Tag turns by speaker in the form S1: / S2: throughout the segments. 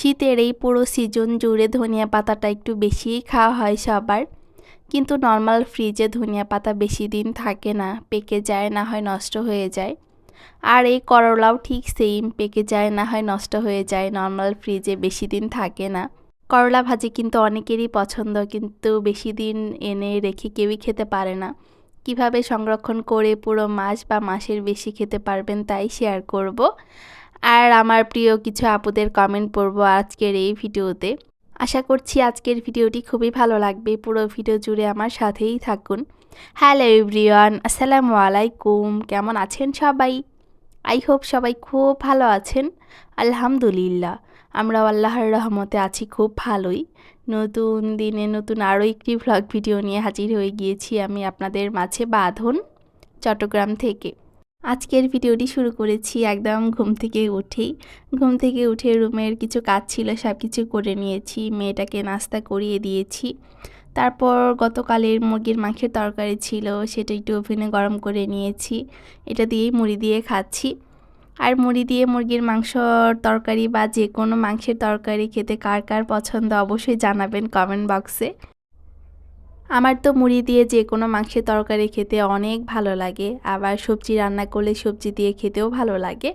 S1: শীতের এই পুরো সিজন জুড়ে ধনিয়া পাতাটা একটু বেশিই খাওয়া হয় সবার। কিন্তু নর্মাল ফ্রিজে ধনিয়া পাতা বেশি দিন থাকে না, পেকে যায় না হয় নষ্ট হয়ে যায়। আর এই করলাও ঠিক সেম পেকে যায় না হয় নষ্ট হয়ে যায় নর্মাল ফ্রিজে বেশি দিন থাকে না। করলা ভাজি কিন্তু অনেকেরই পছন্দ, কিন্তু বেশি দিন এনে রেখে কেউই খেতে পারে না। কীভাবে সংরক্ষণ করে পুরো মাস বা মাসের বেশি খেতে পারবেন তাই শেয়ার করব। আর আমার প্রিয় কিছু আপুদের কমেন্ট পড়ব আজকের এই ভিডিওতে। আশা করছি আজকের ভিডিওটি খুবই ভালো লাগবে। পুরো ভিডিও জুড়ে আমার সাথেই থাকুন। হ্যালো এভরিওয়ান আসসালামু আলাইকুম। কেমন আছেন সবাই? আই হোপ সবাই খুব ভালো আছেন। আলহামদুলিল্লাহ আমরা আল্লাহর রহমতে আছি খুব ভালোই। নতুন দিনে নতুন আরও একটি ভ্লগ ভিডিও নিয়ে হাজির হয়ে গিয়েছি আমি আপনাদের মাঝে বাঁধন চট্টগ্রাম থেকে। আজকের ভিডিওটি শুরু করেছি একদম ঘুম থেকে উঠেই। ঘুম থেকে উঠে রুমের কিছু কাজ ছিল সব কিছু করে নিয়েছি। মেয়েটাকে নাস্তা করিয়ে দিয়েছি। তারপর গতকালের মুরগির মাংসের তরকারি ছিল, সেটা একটু ওভেনে গরম করে নিয়েছি। এটা দিয়েই মুড়ি দিয়ে খাচ্ছি। আর মুড়ি দিয়ে মুরগির মাংসর তরকারি বা যে কোনো মাংসের তরকারি খেতে কার কার পছন্দ অবশ্যই জানাবেন কমেন্ট বক্সে। আমার তো মুড়ি দিয়ে যে কোনো মাংসের তরকারি খেতে অনেক ভালো লাগে। আবার সবজি রান্না করলে সবজি দিয়ে খেতেও ভালো লাগে।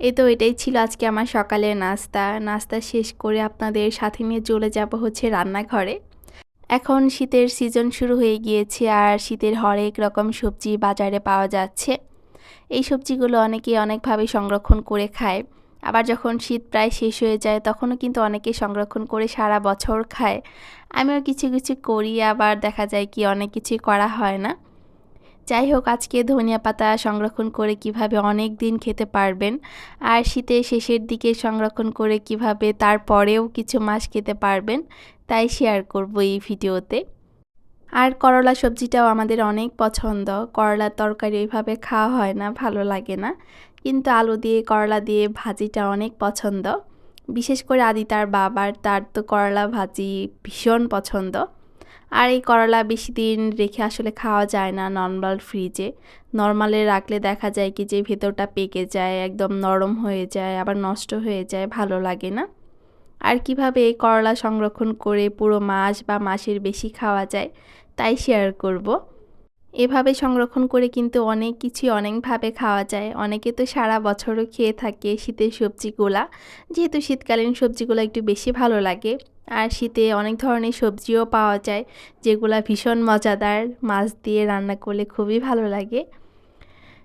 S1: এই তো এটাই ছিল আজকে আমার সকালের নাস্তা। নাস্তা শেষ করে আপনাদের সাথে নিয়ে চলে যাব হচ্ছে রান্নাঘরে। এখন শীতের সিজন শুরু হয়ে গিয়েছে আর শীতের হরেক রকম সবজি বাজারে পাওয়া যাচ্ছে। এই সবজিগুলো অনেকেই অনেকভাবে সংরক্ষণ করে খায়। আবার যখন শীত প্রায় শেষ হয়ে যায়, তখনও কিন্তু অনেকে সংরক্ষণ করে সারা বছর খায়। আমিও কিছু কিছু করি, আবার দেখা যায় কি অনেক কিছু করা হয় না। যাই হোক, আজকে ধনিয়া পাতা সংরক্ষণ করে কীভাবে অনেক দিন খেতে পারবেন, আর শীতের শেষের দিকে সংরক্ষণ করে কীভাবে তারপরেও কিছু মাস খেতে পারবেন, তাই শেয়ার করব এই ভিডিওতে। আর করলা সবজিটাও আমাদের অনেক পছন্দ। করলার তরকারি ওইভাবে খাওয়া হয় না, ভালো লাগে না। কিন্তু আলু দিয়ে, করলা দিয়ে ভাজিটা অনেক পছন্দ। বিশেষ করে আদি তার বাবার, তার তো করলা ভাজি ভীষণ পছন্দ। আর এই করলা বেশি দিন রেখে আসলে খাওয়া যায় না নর্মাল ফ্রিজে। নর্মালে রাখলে দেখা যায় কি যে ভেতরটা পেকে যায়, একদম নরম হয়ে যায়, আবার নষ্ট হয়ে যায়, ভালো লাগে না। আর কীভাবে এই করলা সংরক্ষণ করে পুরো মাস বা মাসের বেশি খাওয়া যায়, তাই শেয়ার করব। এভাবে সংরক্ষণ করে কিন্তু অনেক কিছু অনেকভাবে খাওয়া যায়। অনেকে তো সারা বছরও খেয়ে থাকে শীতের সবজিগুলা। যেহেতু শীতকালীন সবজিগুলো একটু বেশি ভালো লাগে। আর শীতে অনেক ধরনের সবজিও পাওয়া যায়, যেগুলা ভীষণ মজাদার। মাছ দিয়ে রান্না করলে খুবই ভালো লাগে।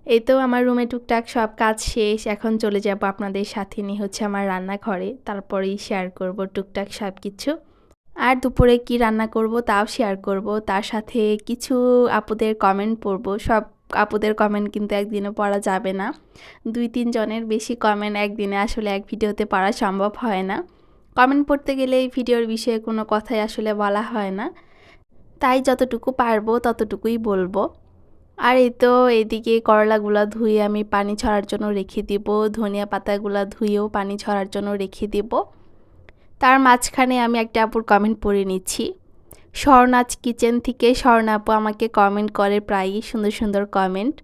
S1: এই তো আমার রুমে টুকটাক সব কাজ শেষ। এখন চলে যাব আপনাদের সাথে নিয়ে হচ্ছে আমার রান্নাঘরে। তারপরেই শেয়ার করব টুকটাক সব কিছু আর দুপুরে কি রান্না করব তাও শেয়ার করব। তার সাথে কিছু আপুদের কমেন্ট পড়ব। সব আপুদের কমেন্ট কিন্তু একদিনে পড়া যাবে না। দুই তিন জনের বেশি কমেন্ট একদিনে আসলে এক ভিডিওতে পড়া সম্ভব হয় না। কমেন্ট পড়তে গেলে এই ভিডিওর বিষয়ে কোনো কথাই আসলে বলা হয় না। তাই যতটুকু পারব ততটুকুই বলব। আর এই তো এদিকে করলাগুলো ধুয়ে আমি পানি ছড়ার জন্য রেখে দিব। ধনিয়া পাতাগুলো ধুয়েও পানি ছড়ার জন্য রেখে দেবো। তার মাঝখানে আমি একটা আপুর কমেন্ট পড়ে নিচ্ছি। স্বর্ণাজ কিচেন থেকে স্বর্ণাপু আমাকে কমেন্ট করে প্রায়ই সুন্দর সুন্দর কমেন্ট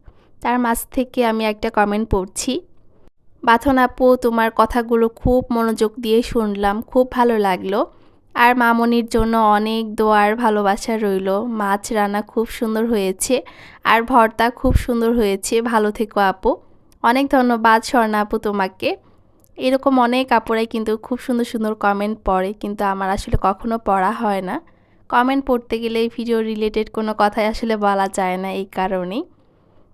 S1: তার মাঝ থেকে আমি একটা কমেন্ট পড়ছি। বাথন আপু, তোমার কথাগুলো খুব মনোযোগ দিয়ে শুনলাম, খুব ভালো লাগল। আর মামনির জন্য অনেক দোয়ার ভালোবাসা রইল। মাছ রান্না খুব সুন্দর হয়েছে আর ভর্তা খুব সুন্দর হয়েছে। ভালো থেকো আপু। অনেক ধন্যবাদ স্বর্ণা আপু তোমাকে। এরকম অনেক কাপড়াই কিন্তু খুব সুন্দর সুন্দর কমেন্ট পড়ে, কিন্তু আমার আসলে কখনো পড়া হয় না। কমেন্ট পড়তে গেলে ভিডিও রিলেটেড কোনো কথাই আসলে বলা যায় না এই কারণেই।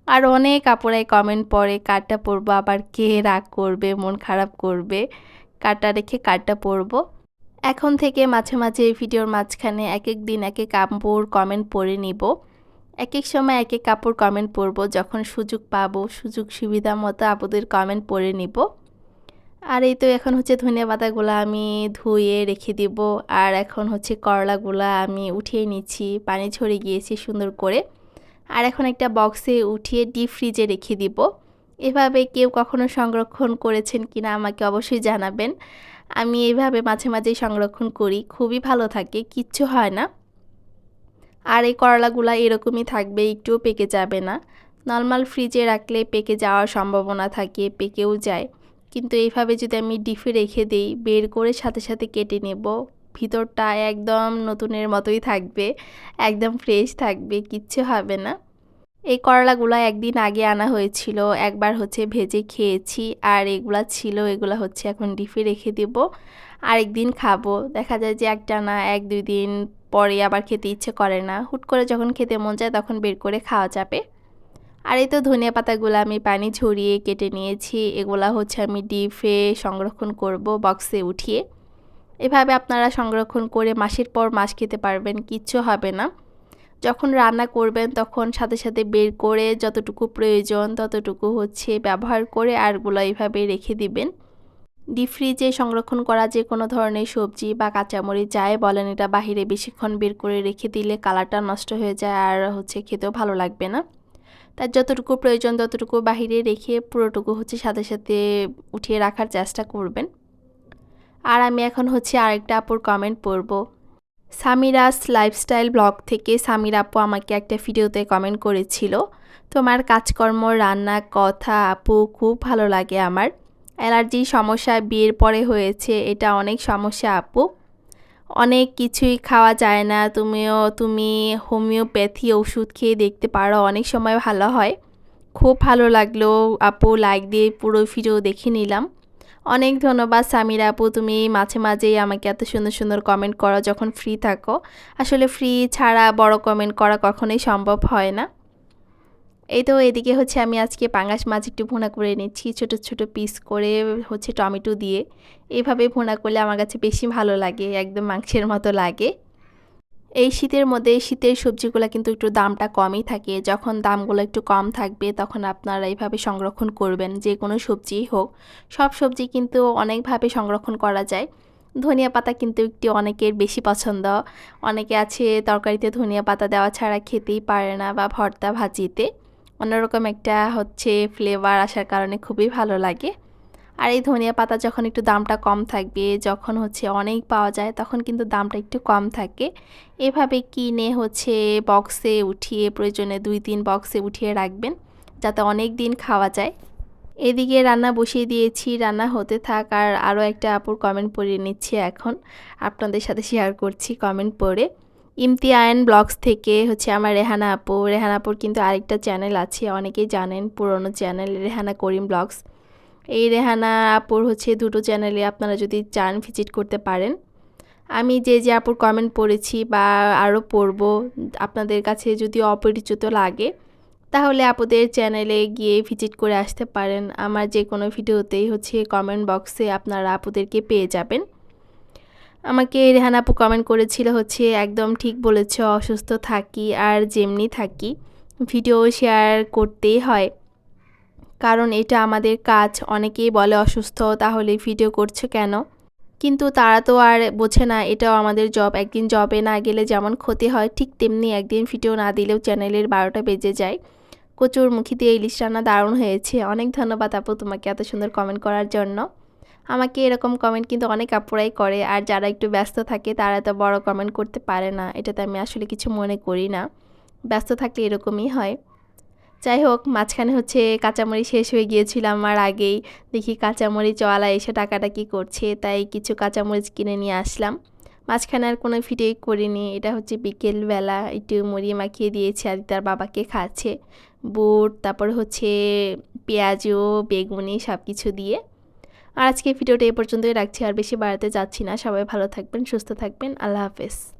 S1: আর অনেক কাপড়াই কমেন্ট পড়ে, কারটা পরবো, আবার কে রাগ করবে, মন খারাপ করবে, কারটা রেখে কারটা পরবো। এখন থেকে মাঝে মাঝে এই ভিডিওর মাঝখানে এক এক দিন এক এক কাপড় কমেন্ট পড়ে নিব। এক এক সময় এক এক কাপড় কমেন্ট পড়ব যখন সুযোগ পাবো, সুযোগ সুবিধা মতো আপুদের কমেন্ট পড়ে নিব। আর এই তো এখন হচ্ছে ধনিয়া পাতাগুলো আমি ধুয়ে রেখে দিব। আর এখন হচ্ছে করলাগুলো আমি উঠিয়ে নিচ্ছি, পানি ছড়ে গিয়েছি সুন্দর করে। আর এখন একটা বক্সে উঠিয়ে ডিপ ফ্রিজে রেখে দিব। এভাবে কেউ কখনো সংরক্ষণ করেছেন কিনা আমাকে অবশ্যই জানাবেন। আমি এইভাবে মাঝে মাঝেই সংরক্ষণ করি, খুবই ভালো থাকে, কিচ্ছু হয় না। আর এই করলাগুলো এরকমই থাকবে, একটুও পেকে যাবে না। নর্মাল ফ্রিজে রাখলে পেকে যাওয়ার সম্ভাবনা থাকে, পেকেও যায়। কিন্তু এইভাবে যদি আমি ডিফে রেখে দিই, বের করে সাথে সাথে কেটে নেব। ভিতরটা একদম নতুনের মতোই থাকবে, একদম ফ্রেশ থাকবে, কিচ্ছু হবে না। এই করলাগুলো একদিন আগে আনা হয়েছিল, একবার হচ্ছে ভেজে খেয়েছি, আর এগুলা ছিল, এগুলা হচ্ছে এখন ডিফে রেখে দেব। আরেকদিন খাব, দেখা যায় যে একটা না এক দুই দিন পরে আবার খেতে ইচ্ছে করে না। হুট করে যখন খেতে মন যায় তখন বের করে খাওয়া যাবে। আর এই তো ধনিয়া পাতাগুলো আমি পানি ঝরিয়ে কেটে নিয়েছি। এগুলা হচ্ছে আমি ডিপে সংরক্ষণ করব বক্সে উঠিয়ে। এভাবে আপনারা সংরক্ষণ করে মাসের পর মাস খেতে পারবেন, কিচ্ছু হবে না। যখন রান্না করবেন তখন সাথে সাথে বের করে যতটুকু প্রয়োজন ততটুকু হচ্ছে ব্যবহার করে আরগুলো এইভাবে রেখে দিবেন। ডিপ ফ্রিজে সংরক্ষণ করা যে কোনো ধরনের সবজি বা কাঁচামরিচ যাই বলেন, এটা বাহিরে বেশিক্ষণ বের করে রেখে দিলে কালারটা নষ্ট হয়ে যায় আর হচ্ছে খেতেও ভালো লাগবে না। তার যতটুকু প্রয়োজন, ততটুকু বাহিরে রেখে পুরোটুকু হচ্ছে সাথে সাথে উঠিয়ে রাখার চেষ্টা করবেন। আর আমি এখন হচ্ছে আরেকটা আপুর কমেন্ট পড়ব। সামিরাস লাইফস্টাইল ব্লগ থেকে সামির আপু আমাকে একটা ভিডিওতে কমেন্ট করেছিল, তোমার কাজকর্ম, রান্না, কথা, আপু, খুব ভালো লাগে আমার। অ্যালার্জির সমস্যা, বিয়ের পরে হয়েছে, এটা অনেক সমস্যা আপু। অনেক কিছুই খাওয়া যায় না। তুমিও, তুমি হোমিওপ্যাথি ওষুধ খেয়ে দেখতে পারো, অনেক সময় ভালো হয়। খুব ভালো লাগল আপু লাইক দিয়ে পুরো ভিডিও দেখে নিলাম। অনেক ধন্যবাদ সামির আপু, তুমি মাঝে মাঝেই আমাকে এত সুন্দর সুন্দর কমেন্ট করো যখন ফ্রি থাকো। আসলে ফ্রি ছাড়া বড় কমেন্ট করা কখনোই সম্ভব হয় না। এই তো এদিকে হচ্ছে আমি আজকে পাঙ্গাস মাছ একটু ভুনা করে নিচ্ছি ছোট ছোট পিস করে হচ্ছে টমেটো দিয়ে। এইভাবে ভুনা করলে আমার কাছে বেশি ভালো লাগে, একদম মাংসের মতো লাগে। এই শীতের মধ্যে শীতের সবজিগুলো কিন্তু একটু দামটা কমই থাকে, যখন দামগুলো একটু কম থাকবে তখন আপনারা এইভাবে সংরক্ষণ করবেন, যে কোনো সবজিই হোক। সব সবজি কিন্তু অনেকভাবে সংরক্ষণ করা যায়। ধনিয়া পাতা কিন্তু একটি অনেকের বেশি পছন্দ। অনেকে আছে তরকারিতে ধনিয়া পাতা দেওয়া ছাড়া খেতেই পারে না বা ভর্তা ভাজিতে। অন্যরকম একটা হচ্ছে ফ্লেভার আসার কারণে খুবই ভালো লাগে। আর এই ধনিয়া পাতা যখন একটু দামটা কম থাকবে, যখন হচ্ছে অনেক পাওয়া যায়, তখন কিন্তু দামটা একটু কম থাকে। এভাবে কিনে হচ্ছে বক্সে উঠিয়ে, প্রয়োজনে দুই তিন বক্সে উঠিয়ে রাখবেন, যাতে অনেক দিন খাওয়া যায়। এদিকে রান্না বসিয়ে দিয়েছি, রান্না হতে থাক আর আরও একটা আপুর কমেন্ট পড়ে নিচ্ছি এখন। আপনাদের সাথে শেয়ার করছি কমেন্ট পড়ে। ইমতিয়ান ব্লগস থেকে হচ্ছে আমার রেহানা আপু। রেহানা আপুর কিন্তু আরেকটা চ্যানেল আছে, অনেকেই জানেন পুরনো চ্যানেল রেহানা করিম ব্লগস। এই রেহানা আপুর হচ্ছে দুটো চ্যানেলে আপনারা যদি চান ভিজিট করতে পারেন। আমি যে যে আপুর কমেন্ট পড়েছি বা আরও পড়ব, আপনাদের কাছে যদি অপরিচিত লাগে, তাহলে আপুদের চ্যানেলে গিয়ে ভিজিট করে আসতে পারেন। আমার যে কোনো ভিডিওতেই হচ্ছে কমেন্ট বক্সে আপনারা আপুদেরকে পেয়ে যাবেন। আমাকে রেহান আপু কমেন্ট করেছিল হচ্ছে, একদম ঠিক বলেছ, অসুস্থ থাকি আর যেমনি থাকি ভিডিও শেয়ার করতেই হয়। কারণ এটা আমাদের কাজ, অনেকেই বলে অসুস্থ, তাহলে ভিডিও করছ কেন? কিন্তু তারা তো আর বোঝে না, এটাও আমাদের জব একদিন জবে না গেলে যেমন ক্ষতি হয়, ঠিক তেমনি একদিন ভিডিও না দিলেও চ্যানেলের বারোটা বেজে যায়। কচুর মুখিতে ইলিশ রান্না দারুণ হয়েছে। অনেক ধন্যবাদ আপু তোমাকে এত সুন্দর কমেন্ট করার জন্য। আমাকে এরকম কমেন্ট কিন্তু অনেক আপুরাই করে, আর যারা একটু ব্যস্ত থাকে তারা তো বড় কমেন্ট করতে পারে না, এটাতে আমি আসলে কিছু মনে করি না। ব্যস্ত থাকলে এরকমই হয়। যাই হোক, মাঝখানে হচ্ছে কাঁচামরিচ শেষ হয়ে গিয়েছিল আমার আগেই দেখি কাঁচামরিচ ওয়ালা এসে টাকাটা কি করছে, তাই কিছু কাঁচামরিচ কিনে নিয়ে আসলাম। মাঝখানে আর কোনো ভিডিও করিনি, এটা হচ্ছে বিকেলবেলা, একটু মুড়ি মাখিয়ে দিয়েছে আর তার বাবাকে খাচ্ছে। বুট, তারপর হচ্ছে পেঁয়াজও বেগুনি সব কিছু দিয়ে। আর আজকে ভিডিওটা এ পর্যন্তই রাখছি আর বেশি বাড়াতে যাচ্ছি না। সবাই ভালো থাকবেন, সুস্থ থাকবেন। আল্লাহ হাফেজ।